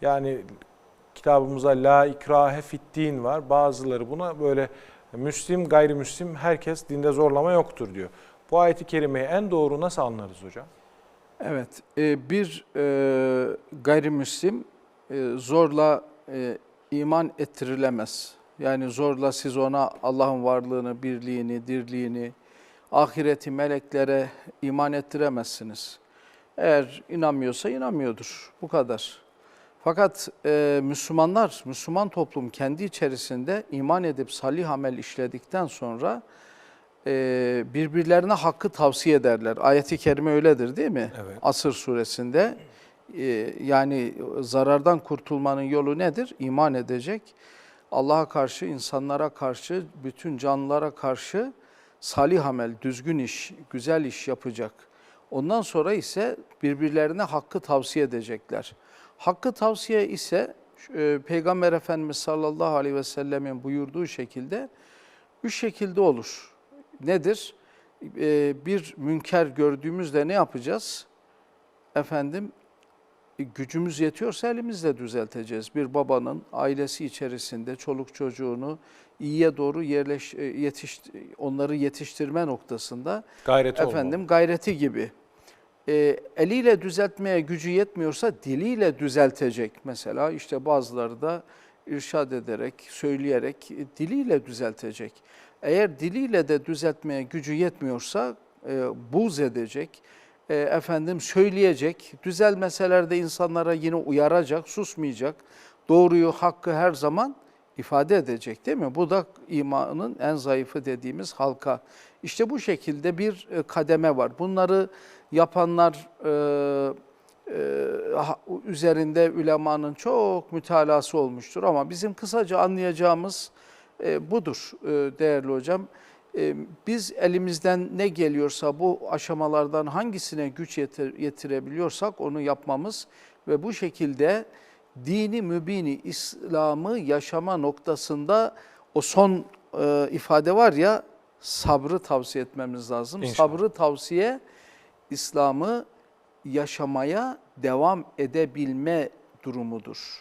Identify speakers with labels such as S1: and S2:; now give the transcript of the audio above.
S1: Yani kitabımıza la ikrahe fiddin var. Bazıları buna böyle Müslim, gayrimüslim herkes dinde zorlama yoktur diyor. Bu ayeti kerimeyi en doğru nasıl anlarız hocam?
S2: Evet, e, bir e, gayrimüslim e, zorla iman ettirilemez. Yani zorla siz ona Allah'ın varlığını, birliğini, dirliğini, ahireti, meleklere iman ettiremezsiniz. Eğer inanmıyorsa inanmıyordur. Bu kadar. Fakat e, Müslümanlar, Müslüman toplum kendi içerisinde iman edip salih amel işledikten sonra e, birbirlerine hakkı tavsiye ederler. Ayeti kerime öyledir değil mi?
S1: Evet.
S2: Asır suresinde. E, yani zarardan kurtulmanın yolu nedir? İman edecek. Allah'a karşı, insanlara karşı, bütün canlılara karşı salih amel, düzgün iş, güzel iş yapacak. Ondan sonra ise birbirlerine hakkı tavsiye edecekler. Hakkı tavsiye ise e, Peygamber Efendimiz sallallahu aleyhi ve sellemin buyurduğu şekilde üç şekilde olur. Nedir? E, bir münker gördüğümüzde ne yapacağız? Efendim e, gücümüz yetiyorsa elimizle düzelteceğiz. Bir babanın ailesi içerisinde çoluk çocuğunu iyiye doğru yerleş, yetiş, onları yetiştirme noktasında
S1: Gayreti
S2: efendim
S1: olmalı.
S2: gayreti gibi. E, eliyle düzeltmeye gücü yetmiyorsa diliyle düzeltecek. Mesela işte bazıları da irşad ederek, söyleyerek e, diliyle düzeltecek. Eğer diliyle de düzeltmeye gücü yetmiyorsa e, buz edecek, e, efendim söyleyecek, düzelmeseler de insanlara yine uyaracak, susmayacak. Doğruyu, hakkı her zaman ifade edecek değil mi? Bu da imanın en zayıfı dediğimiz halka. İşte bu şekilde bir e, kademe var. Bunları yapanlar e, e, üzerinde ulemanın çok mütalası olmuştur ama bizim kısaca anlayacağımız e, budur e, değerli hocam. E, biz elimizden ne geliyorsa bu aşamalardan hangisine güç yetir- yetirebiliyorsak onu yapmamız ve bu şekilde dini mübini İslam'ı yaşama noktasında o son e, ifade var ya sabrı tavsiye etmemiz lazım.
S1: İnşallah.
S2: Sabrı tavsiye İslam'ı yaşamaya devam edebilme durumudur.